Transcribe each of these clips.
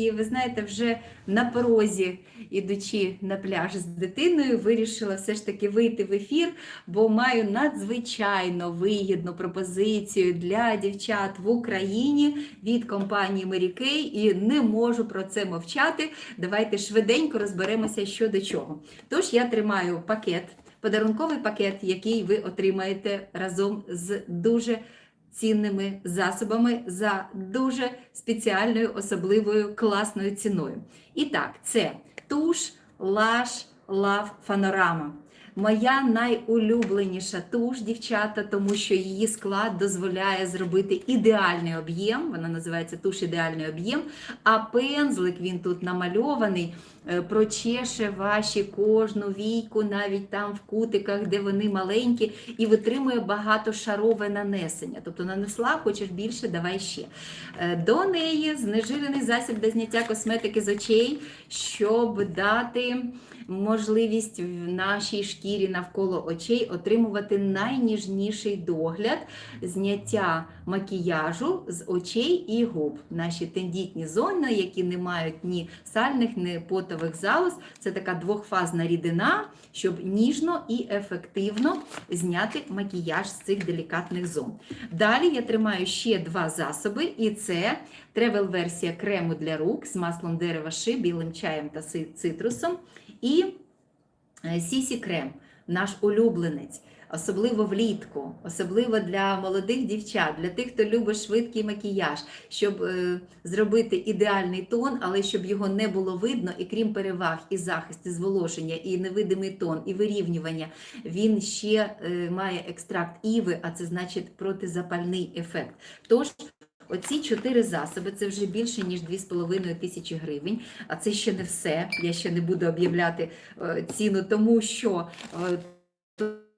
І ви знаєте, вже на порозі, ідучи на пляж з дитиною, вирішила все ж таки вийти в ефір, бо маю надзвичайно вигідну пропозицію для дівчат в Україні від компанії Kay і не можу про це мовчати. Давайте швиденько розберемося, що до чого. Тож я тримаю пакет, подарунковий пакет, який ви отримаєте разом з дуже цінними засобами за дуже спеціальною, особливою класною ціною. І так, це туш лаш, лав, Panorama. Моя найулюбленіша туш, дівчата, тому що її склад дозволяє зробити ідеальний об'єм. Вона називається туш ідеальний об'єм. А пензлик він тут намальований, е, прочеше ваші кожну війку, навіть там в кутиках, де вони маленькі, і витримує багатошарове нанесення. Тобто нанесла, хочеш більше, давай ще. Е, До неї знежирений засіб для зняття косметики з очей, щоб дати можливість в нашій шкірі навколо очей отримувати найніжніший догляд, зняття макіяжу з очей і губ. Наші тендітні зони, які не мають ні сальних, ні потових залоз. Це така двохфазна рідина, щоб ніжно і ефективно зняти макіяж з цих делікатних зон. Далі я тримаю ще два засоби, і це тревел-версія крему для рук з маслом дерева ши, білим чаєм та цитрусом. І е, Сісі крем, наш улюбленець, особливо влітку, особливо для молодих дівчат, для тих, хто любить швидкий макіяж, щоб е, зробити ідеальний тон, але щоб його не було видно, і крім переваг, і захист, і зволоження, і невидимий тон, і вирівнювання, він ще е, має екстракт іви, а це значить протизапальний ефект. Тож Оці чотири засоби це вже більше ніж 2,5 тисячі гривень. А це ще не все. Я ще не буду об'являти е, ціну, тому що е,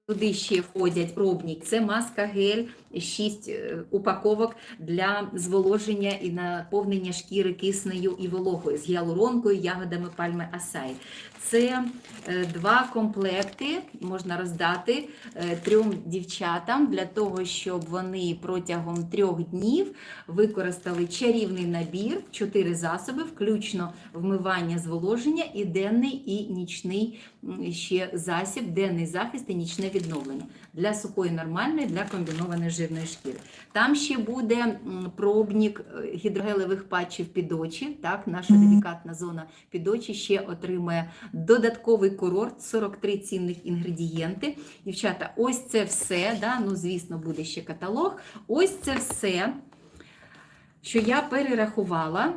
туди ще входять пробні. Це маска гель, 6 упаковок для зволоження і наповнення шкіри киснею і вологою з гіалуронкою, ягодами пальми асай. Це е, два комплекти можна роздати е, трьом дівчатам для того, щоб вони протягом трьох днів використали чарівний набір, чотири засоби, включно вмивання, зволоження і денний і нічний ще засіб, денний захист і нічне відновлення для сухої нормальної, для комбінованої жирної шкіри. Там ще буде м, пробник е, гідрогелевих патчів під очі. Так, наша делікатна зона під очі ще отримує додатковий курорт, 43 цінних інгредієнти. Дівчата, ось це все. Да? Ну, звісно, буде ще каталог. Ось це все, що я перерахувала.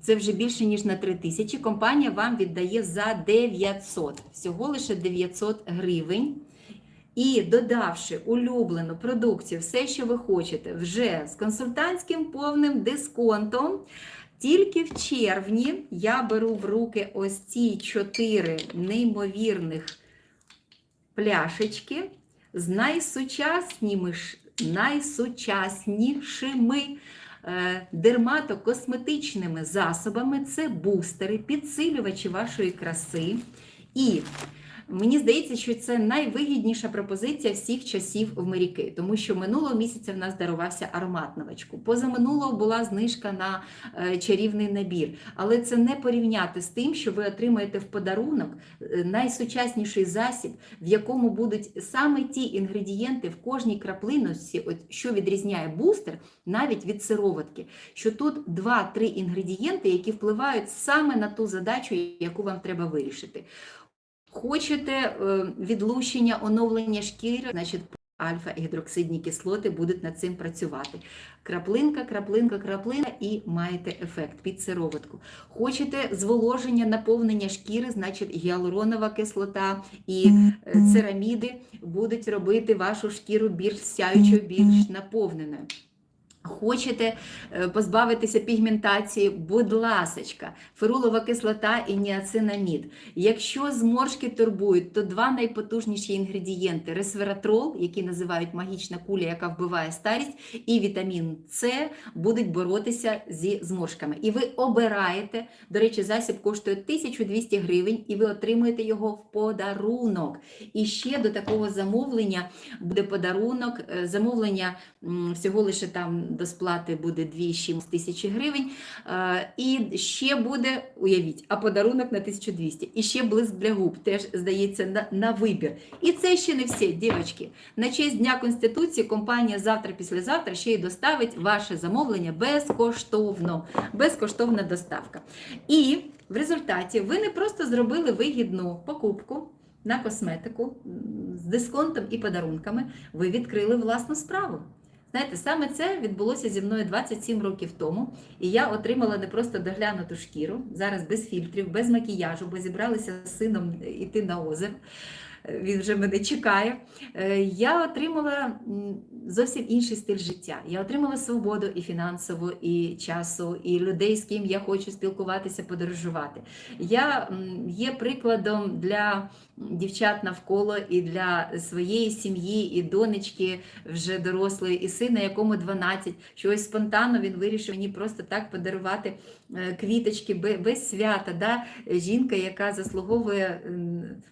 Це вже більше ніж на 3 тисячі. Компанія вам віддає за 900, всього лише 900 гривень. І додавши улюблену продукцію, все, що ви хочете, вже з консультантським повним дисконтом. Тільки в червні я беру в руки ось ці чотири неймовірних пляшечки з найсучаснішими, е, дерматокосметичними засобами. Це бустери, підсилювачі вашої краси. І Мені здається, що це найвигідніша пропозиція всіх часів в Миріки, тому що минулого місяця в нас дарувався аромат новачку. Позаминулого була знижка на е, чарівний набір. Але це не порівняти з тим, що ви отримаєте в подарунок е, найсучасніший засіб, в якому будуть саме ті інгредієнти в кожній краплиночці, от що відрізняє бустер, навіть від сироватки. Що тут 2-3 інгредієнти, які впливають саме на ту задачу, яку вам треба вирішити. Хочете е, відлущення, оновлення шкіри, значить альфа-гідроксидні кислоти будуть над цим працювати. Краплинка, краплинка, краплинка і маєте ефект під сироватку. Хочете зволоження, наповнення шкіри, значить гіалуронова кислота і е, цераміди будуть робити вашу шкіру більш сяючою, більш наповненою. Хочете е, позбавитися пігментації, будь ласочка, ферулова кислота і ніацинамід. Якщо зморшки турбують, то два найпотужніші інгредієнти ресвератрол, який називають магічна куля, яка вбиває старість, і вітамін С будуть боротися зі зморшками. І ви обираєте, до речі, засіб коштує 1200 гривень, і ви отримуєте його в подарунок. І ще до такого замовлення буде подарунок, е, замовлення всього лише там до сплати буде 2 тисячі гривень. Е, І ще буде, уявіть, а подарунок на 1200. І ще блиск для губ, теж здається, на, на вибір. І це ще не все, дівчатки. На честь Дня Конституції компанія завтра, післязавтра ще й доставить ваше замовлення безкоштовно. Безкоштовна доставка. І в результаті ви не просто зробили вигідну покупку на косметику з дисконтом і подарунками, ви відкрили власну справу. Знаєте, саме це відбулося зі мною 27 років тому, і я отримала не просто доглянуту шкіру, зараз без фільтрів, без макіяжу, бо зібралися з сином іти на озеро. Він вже мене чекає. Е, Я отримала зовсім інший стиль життя. Я отримала свободу і фінансову, і часу, і людей, з ким я хочу спілкуватися, подорожувати. Я є прикладом для дівчат навколо і для своєї сім'ї, і донечки вже дорослої, і сина, якому 12, що ось спонтанно він вирішив мені просто так подарувати е, квіточки без свята. Да? Жінка, яка заслуговує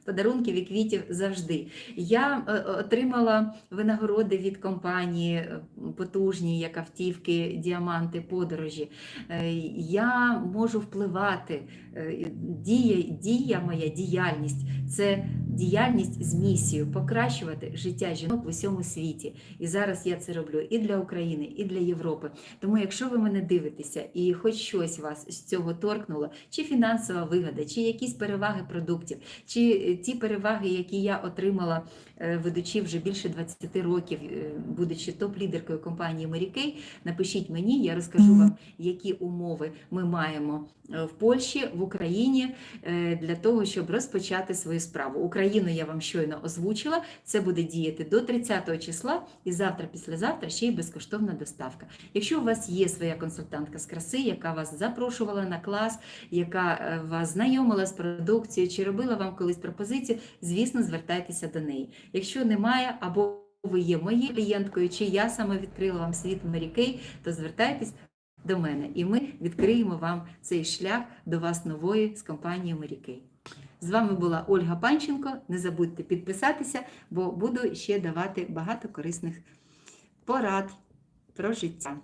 подарунків і квітів завжди. Я е, отримала винагороди від компанії е, потужні, як автівки, діаманти, подорожі. Е, Я можу впливати. Е, Дія, дія моя діяльність це діяльність з місією покращувати життя жінок в усьому світі. І зараз я це роблю і для України, і для Європи. Тому, якщо ви мене дивитеся і хоч щось вас з цього торкнуло, чи фінансова вигода, чи якісь переваги продуктів, чи е, ті переваги, які я отримала, ведучи вже більше 20 років, е, будучи топ-лідеркою компанії Kay, напишіть мені, я розкажу вам, які умови ми маємо е, в Польщі, в Україні е, для того, щоб розпочати свою справу. Україну я вам щойно озвучила. Це буде діяти до 30 числа і завтра, післязавтра ще й безкоштовна доставка. Якщо у вас є своя консультантка з краси, яка вас запрошувала на клас, яка е, вас знайомила з продукцією чи робила вам колись пропозицію, звісно, звертайтеся до неї. Якщо немає або ви є моєю клієнткою, чи я саме відкрила вам світ Kay, то звертайтесь до мене, і ми відкриємо вам цей шлях до вас нової з Mary Kay. З вами була Ольга Панченко. Не забудьте підписатися, бо буду ще давати багато корисних порад про життя.